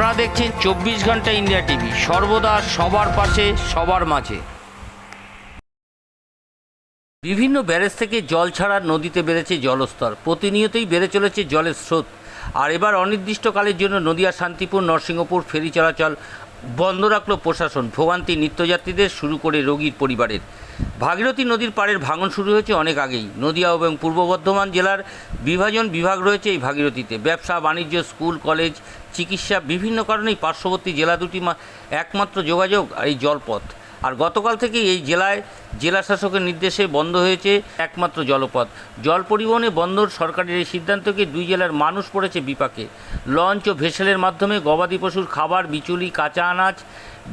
আপনারা দেখছেন চব্বিশ ঘণ্টা ইন্ডিয়া টিভি। সর্বদা সবার পাশে, সবার মাঝে। বিভিন্ন ব্যারেজ থেকে জল ছাড়া নদীতে বেড়েছে জলস্তর। প্রতিনিয়তই বেড়ে চলেছে জলের স্রোত। আর এবার অনির্দিষ্টকালের জন্য নদিয়া, শান্তিপুর, নরসিংহপুর ফেরি চলাচল বন্ধ রাখল প্রশাসন। ভোগান্তি নিত্যযাত্রীদের শুরু করে রোগীর পরিবারের। ভাগীরথী নদীর পাড়ের ভাঙন শুরু হয়েছে অনেক আগেই। নদিয়া এবং পূর্ব বর্ধমান জেলার বিভাজন বিভাগ রয়েছে এই ভাগীরথীতে। ব্যবসা, বাণিজ্য, স্কুল, কলেজ, চিকিৎসা বিভিন্ন কারণেই পার্শ্ববর্তী জেলা দুটি একমাত্র যোগাযোগ এই জলপথ। আর গতকাল থেকে এই জেলায় জেলা শাসকের নির্দেশে বন্ধ হয়েছে একমাত্র জলপথ। জল পরিবহনে বন্দর সরকারের এই সিদ্ধান্তকে দুই জেলার মানুষ পড়েছে বিপাকে। লঞ্চ ও ভেসেলের মাধ্যমে গবাদি পশুর খাবার, বিচুলি, কাঁচা আনাজ,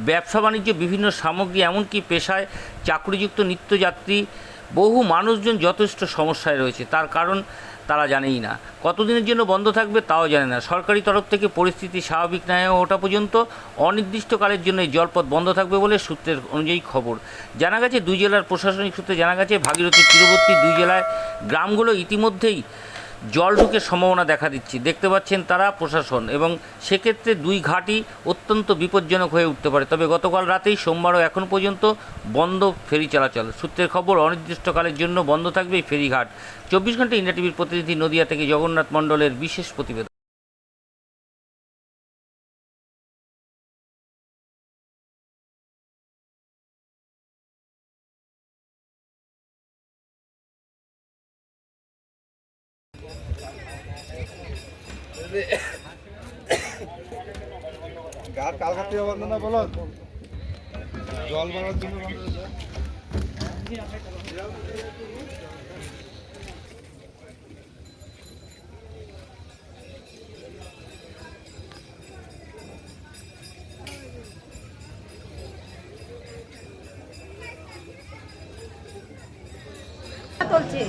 ব্যবসা বাণিজ্য, বিভিন্ন সামগ্রী, এমনকি পেশায় চাকরিযুক্ত নিত্যযাত্রী, বহু মানুষজন যথেষ্ট সমস্যায় রয়েছে। তার কারণ তারা জানেই না। কতদিনের জন্য বন্ধ থাকবে তাও জানে না। সরকারি তরফ থেকে পরিস্থিতি স্বাভাবিক না হয়ে ওঠা পর্যন্ত অনির্দিষ্টকালের জন্য এই জলপথ বন্ধ থাকবে বলে সূত্রের অনুযায়ী খবর। জানা গেছে, দুই জেলার প্রশাসনিক সূত্রে জানা গেছে ভাগীরথীর তীরবর্তী দুই জেলায় গ্রামগুলো ইতিমধ্যেই জল ঢুকে সম্ভাবনা দেখা দিচ্ছে। দেখতে পাচ্ছেন তারা প্রশাসন এবং সেক্ষেত্রে দুই ঘাটই অত্যন্ত বিপজ্জনক হয়ে উঠতে পারে। তবে গতকাল রাতেই সোমবারও এখন পর্যন্ত বন্ধ ফেরি চলাচল। সূত্রের খবর, অনির্দিষ্টকালের জন্য বন্ধ থাকবে এই ফেরিঘাট। চব্বিশ ঘণ্টা ইন্ডিয়া টিভির প্রতিনিধি নদিয়া থেকে জগন্নাথ মণ্ডলের বিশেষ প্রতিবেদন। গার কালকাতে বন্ধ না বলো? জল মারার জন্য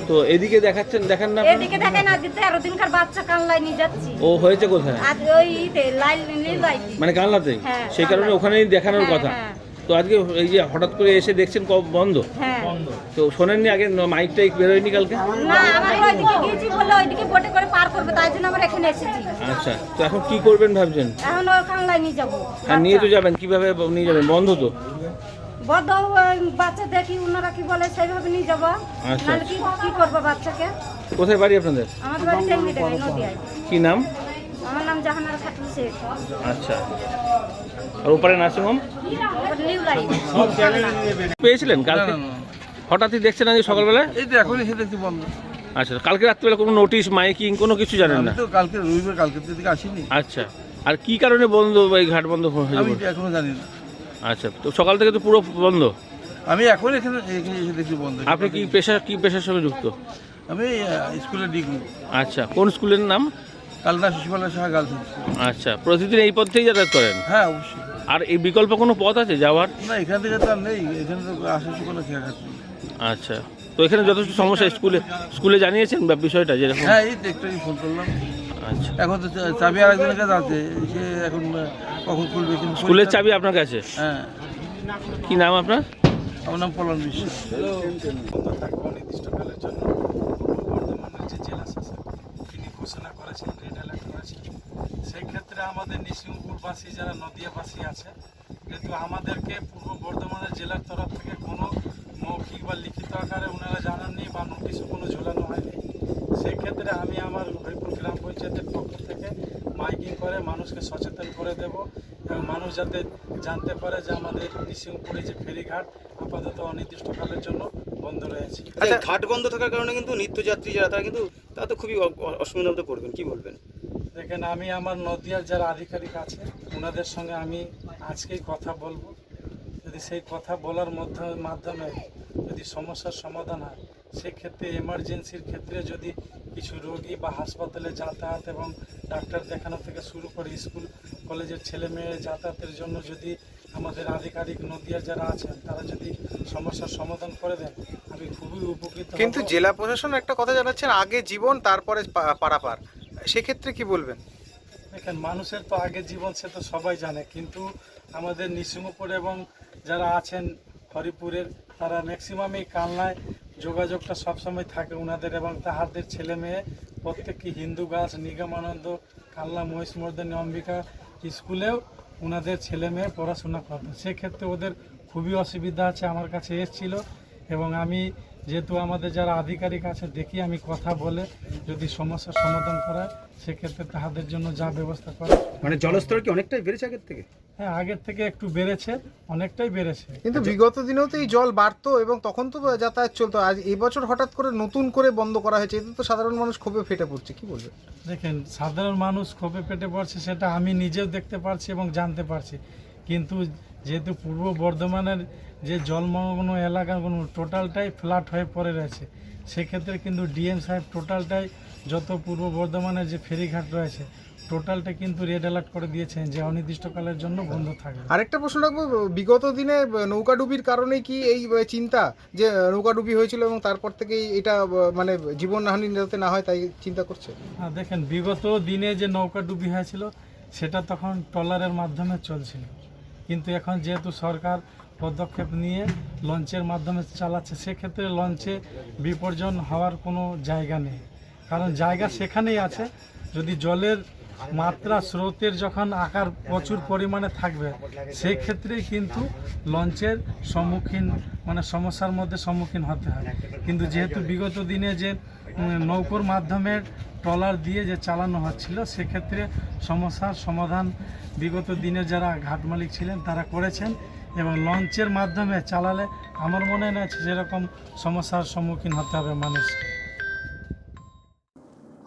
তো এদিকে দেখাচ্ছেন দেখান না এদিকে দেখেন আজকে তেরো দিনকার বাচ্চা কানলায় নিয়ে যাচ্ছি। ও হয়েছে কোথায়? আজ ওই ইতে লাইট মানে কানলাতে হ্যাঁ, সেই কারণে ওখানেই দেখানোর হ্যাঁ, কথা। হ্যাঁ। তো আজকে এই যে হঠাৎ করে এসে দেখছেন কব বন্ধ? হ্যাঁ। তো শোনেননি আগে মাইক টাইক বেরোয়নি কালকে? না আমার ওইদিকে গিয়েছি বলল ওইদিকে বোটে করে পার করবে তাই জন্য আমরা এখানে এসেছি। আচ্ছা তো এখন কি করবেন ভাবছেন? এখন কানলায় নিয়ে যাব আর নিয়ে তো যাবেন কীভাবে নিয়ে যাবেন? বন্ধ তো? ওই বাচ্চা দেখি ওনারা কি বলে সেইভাবে নিয়ে যাব। আচ্ছা, নাহলে কি কি করব বাচ্চাকে? কোথায় বাড়ি আপনাদের? আমাদের বাড়ি নদিয়ায়। কি নাম? আমার নাম জাহানারা খাতুন শেখ। আচ্ছা। আর ওপারে নার্সিংহোম নিউ লাইন পেয়েছিলেন কালকে? হঠাৎই দেখছেন আজকে সকালবেলা এই তো এখন এসে দেখছি বন্ধ। আচ্ছা কালকে রাত্রিবেলা কোনো নোটিশ মাইকিং কোনো কিছু জানেন না? তো কালকে রবিবার কালকে এদিকে আসিনি। আচ্ছা। আর কি কারণে বন্ধ এই ঘাট বন্ধ হয়েছে আমি এখনও জানি না। আচ্ছা তো সকাল থেকে তো পুরো বন্ধ? আমি এখন এখানে এখানে বন্ধ। আপনি কি পেশা কি পেশার সঙ্গে যুক্ত? আমি স্কুলে ডিগ্রি। আচ্ছা কোন স্কুলের নাম? কালনা শিশুপালা সাহা গার্লস আচ্ছা প্রতিদিন এই পথ থেকেই যাতায়াত করেন? হ্যাঁ অবশ্যই। আর এই বিকল্প কোনো পথ আছে যাওয়ার? না এখান থেকে তো আর নেই। এখানে তো আসার কোনো খেয়াঘাট নেই আচ্ছা তো এখানে যথেষ্ট সমস্যা স্কুলে স্কুলে জানিয়েছেন বা বিষয়টা যেরকম? হ্যাঁ এই একটু ফোন করলাম। এখন তো চাবি আর একজনের কাছে আছে সে এখন কখন খুলবে কিন্তু স্কুলের চাবি আপনার কাছে? হ্যাঁ। কি নাম আপনার? আমার নাম পলন বিশ্বাস। জন্য বর্ধমানের যে জেলা শাসক তিনি ঘোষণা করেছেন রেড অ্যালার্ট করেছেন সেই ক্ষেত্রে আমাদের নিসিংহপুরবাসী যারা নদিয়াবাসী আছে কিন্তু আমাদেরকে পূর্ব বর্ধমানের জেলার তরফ থেকে কোনো মৌখিক বা লিখিত আকারে ওনারা জানাননি বা নোটিশও কোনো ঝোলানো হয়নি। সেই ক্ষেত্রে আমি আমার মাইকিং করে মানুষকে সচেতন করে দেব এবং মানুষ যাতে জানতে পারে যে আমাদের নিসিংহপুরে যে ফেরিঘাট আপাতত অনির্দিষ্টকালের জন্য বন্ধ রয়েছে। আচ্ছা ঘাট বন্ধ থাকার কারণে কিন্তু নিত্যযাত্রী যারা তারা কিন্তু তা তো খুবই অ- অ- অসুবিধার মধ্যে পড়বেন কি বলবেন? দেখেন আমি আমার নদিয়ার যারা আধিকারিক আছে ওনাদের সঙ্গে আমি আজকেই কথা বলব। যদি সেই কথা বলার মধ্যে মাধ্যমে যদি সমস্যার সমাধান হয় সেক্ষেত্রে এমার্জেন্সির ক্ষেত্রে যদি কিছু রোগী বা হাসপাতালে যাতায়াত এবং ডাক্তার দেখানো থেকে শুরু করে স্কুল কলেজের ছেলে মেয়ে যাতায়াতের জন্য যদি আমাদের আধিকারিক নদিয়ার যারা আছেন তারা যদি সমস্যার সমাধান করে দেন আমি খুবই উপকৃত কিন্তু জেলা প্রশাসন একটা কথা জানাচ্ছেন আগে জীবন তারপরে পারাপার। সেক্ষেত্রে কি বলবেন? দেখেন মানুষের তো আগে জীবন সে তো সবাই জানে। কিন্তু আমাদের নিসিংহপুর এবং যারা আছেন হরিপুরের তারা ম্যাক্সিমামই কালনায় যোগাযোগটা সবসময় থাকে ওনাদের এবং তাহাদের ছেলে মেয়ে, প্রত্যেকটি হিন্দু গাছ, নিগমানন্দ, কাল্লা, মহিষ, মর্দানী, অম্বিকা স্কুলেও ওনাদের ছেলে মেয়ে পড়াশোনা করতো। সেক্ষেত্রে ওদের খুবই অসুবিধা আছে, আমার কাছে এসছিল এবং আমি যেহেতু আমাদের যারা আধিকারিক আছে দেখি আমি কথা বলে যদি সমস্যার সমাধান করা হয়, সেক্ষেত্রে তাহাদের জন্য যা ব্যবস্থা করা মানে জলস্তর কি অনেকটাই বেড়েছে আগের থেকে? হ্যাঁ আগের থেকে একটু বেড়েছে অনেকটাই বেড়েছে। কিন্তু বিগত দিনেও তো এই জল বাড়তো এবং তখন তো যাতায়াত চলতো আজ এই বছর হঠাৎ করে নতুন করে বন্ধ করা হয়েছে এতে তো সাধারণ মানুষ ক্ষোভে ফেটে পড়ছে কি বলবে দেখেন সাধারণ মানুষ ক্ষোভে ফেটে পড়ছে সেটা আমি নিজেও দেখতে পারছি এবং জানতে পারছি। কিন্তু যেহেতু পূর্ব বর্ধমানের যে জলমগ্ন এলাকাগুলো টোটালটাই ফ্ল্যাট হয়ে পড়ে রয়েছে সেক্ষেত্রে কিন্তু ডিএম সাহেব টোটালটাই যত পূর্ব বর্ধমানের যে ফেরিঘাট রয়েছে টোটালটা কিন্তু রেড অ্যালার্ট করে দিয়েছেন যে অনির্দিষ্টকালের জন্য বন্ধ থাকবে। আরেকটা প্রশ্ন রাখব বিগত দিনে নৌকাডুবির কারণে কি এই চিন্তা যে নৌকাডুবি হয়েছিল এবং তারপর থেকেই এটা মানে জীবনহানি যাতে না হয় তাই চিন্তা করছে? হ্যাঁ দেখেন বিগত দিনে যে নৌকাডুবি হয়েছিল সেটা তখন ট্রলারের মাধ্যমে চলছিল। কিন্তু এখন যেহেতু সরকার পদক্ষেপ নিয়ে লঞ্চের মাধ্যমে চালাচ্ছে, সেক্ষেত্রে লঞ্চে বিপর্জন হওয়ার কোনো জায়গা নেই। কারণ জায়গা সেখানেই আছে। যদি জলের মাত্রা স্রোতের যখন আকার প্রচুর পরিমাণে থাকবে সেই ক্ষেত্রেই কিন্তু লঞ্চের সম্মুখীন মানে সমস্যার মধ্যে সম্মুখীন হতে হয়। কিন্তু যেহেতু বিগত দিনে যে নৌকোর মাধ্যমে ট্রলার দিয়ে যে চালানো হচ্ছিল, সেক্ষেত্রে সমস্যার সমাধান বিগত দিনে যারা ঘাট মালিক ছিলেন, তারা করেছেন এবং লঞ্চের মাধ্যমে চালালে আমার মনে হয় না সেরকম সমস্যার সম্মুখীন হতে হবে মানুষ